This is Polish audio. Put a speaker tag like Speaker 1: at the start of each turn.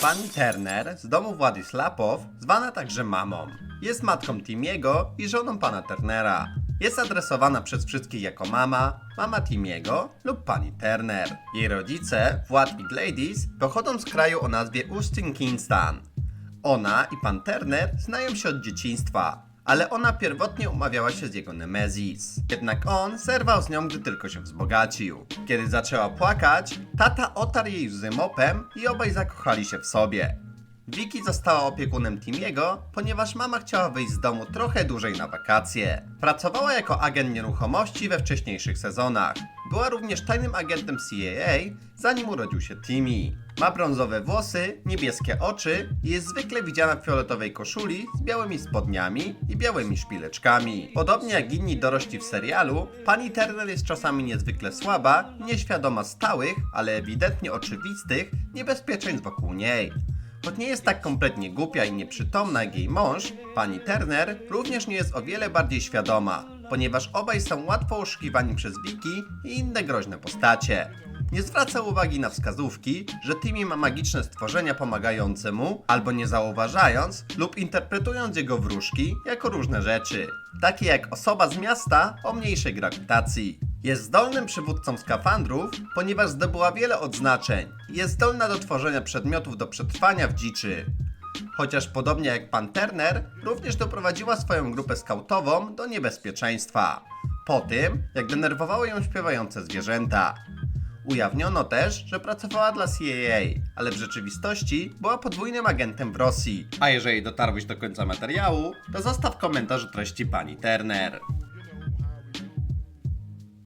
Speaker 1: Pani Turner z domu Władislapow, zwana także mamą, jest matką Timiego i żoną pana Turnera. Jest adresowana przez wszystkich jako mama, mama Timiego lub pani Turner. Jej rodzice, Wład i Gladys, pochodzą z kraju o nazwie Ustinkistan. Ona i pan Turner znają się od dzieciństwa, ale ona pierwotnie umawiała się z jego Nemezis. Jednak on zerwał z nią, gdy tylko się wzbogacił. Kiedy zaczęła płakać, tata otarł jej łzy mopem i obaj zakochali się w sobie. Vicky została opiekunem Timiego, ponieważ mama chciała wyjść z domu trochę dłużej na wakacje. Pracowała jako agent nieruchomości we wcześniejszych sezonach. Była również tajnym agentem CAA, zanim urodził się Timmy. Ma brązowe włosy, niebieskie oczy i jest zwykle widziana w fioletowej koszuli z białymi spodniami i białymi szpileczkami. Podobnie jak inni dorośli w serialu, pani Turner jest czasami niezwykle słaba, nieświadoma stałych, ale ewidentnie oczywistych niebezpieczeństw wokół niej. Choć nie jest tak kompletnie głupia i nieprzytomna jak jej mąż, pani Turner również nie jest o wiele bardziej świadoma, ponieważ obaj są łatwo oszukiwani przez Vicky i inne groźne postacie. Nie zwraca uwagi na wskazówki, że Timmy ma magiczne stworzenia pomagające mu, albo nie zauważając lub interpretując jego wróżki jako różne rzeczy, takie jak osoba z miasta o mniejszej grawitacji. Jest zdolnym przywódcą skafandrów, ponieważ zdobyła wiele odznaczeń jest zdolna do tworzenia przedmiotów do przetrwania w dziczy. Chociaż podobnie jak pan Turner, również doprowadziła swoją grupę skautową do niebezpieczeństwa. Po tym, jak denerwowały ją śpiewające zwierzęta. Ujawniono też, że pracowała dla CIA, ale w rzeczywistości była podwójnym agentem w Rosji. A jeżeli dotarłeś do końca materiału, to zostaw komentarz treści pani Turner.